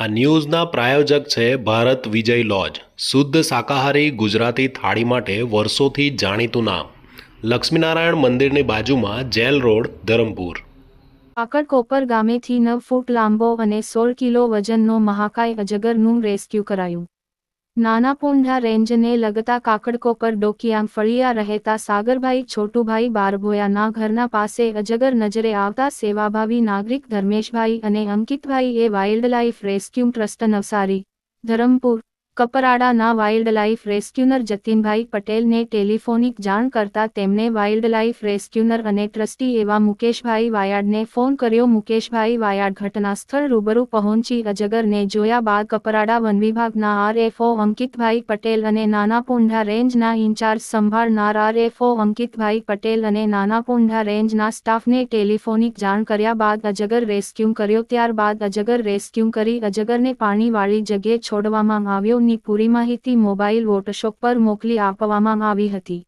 આ ન્યૂઝના પ્રાયોજક છે ભારત વિજય લોજ. શુદ્ધ શાકાહારી ગુજરાતી થાળી માટે વર્ષોથી જાણીતું નામ. લક્ષ્મીનારાયણ મંદિરની બાજુમાં જેલ રોડ, ધરમપુર. કાકડકોપર ગામેથી નવ ફૂટ લાંબો અને સોળ કિલો વજનનો મહાકાય અજગરનું રેસ્ક્યુ કરાયું. નાના પોંઢા રેન્જને લગતા કાકડકોપર ડોકિયામ ફળિયા રહેતા સાગરભાઈ છોટુભાઈ બારભોયાના ઘરના પાસે અજગર નજરે આવતા સેવાભાવી નાગરિક ધર્મેશભાઈ અને અંકિતભાઈએ wildlife rescue trust Navsari, Dharampur. કપરાડાના wildlife રેસ્ક્યુનર જતીનભાઈ પટેલને ટેલિફોનિક જાણ કરતા તેમણે વાઇલ્ડલાઇફ રેસ્ક્યુનર અને ટ્રસ્ટી એવા મુકેશભાઈ વાયાડને ફોન કર્યો. મુકેશભાઈ વાયાડ ઘટના સ્થળ રૂબરૂ પહોંચી અજગરને જોયા બાદ કપરાડા વન વિભાગના આરએફઓ અંકિતભાઈ પટેલ અને નાનાપોંઢા રેન્જના ઇન્ચાર્જ સંભાળનાર આરએફઓ અંકિતભાઈ પટેલ અને નાનાપોંઢા રેન્જના સ્ટાફને ટેલિફોનિક જાણ કર્યા બાદ અજગર રેસ્ક્યુ કર્યો. ત્યારબાદ અજગર રેસ્ક્યુ કરી અજગરને પાણીવાળી જગ્યાએ છોડવામાં આવ્યો. ની પૂરી માહિતી મોબાઈલ વોટશોપ પર મોકલી આપવામાં આવી હતી.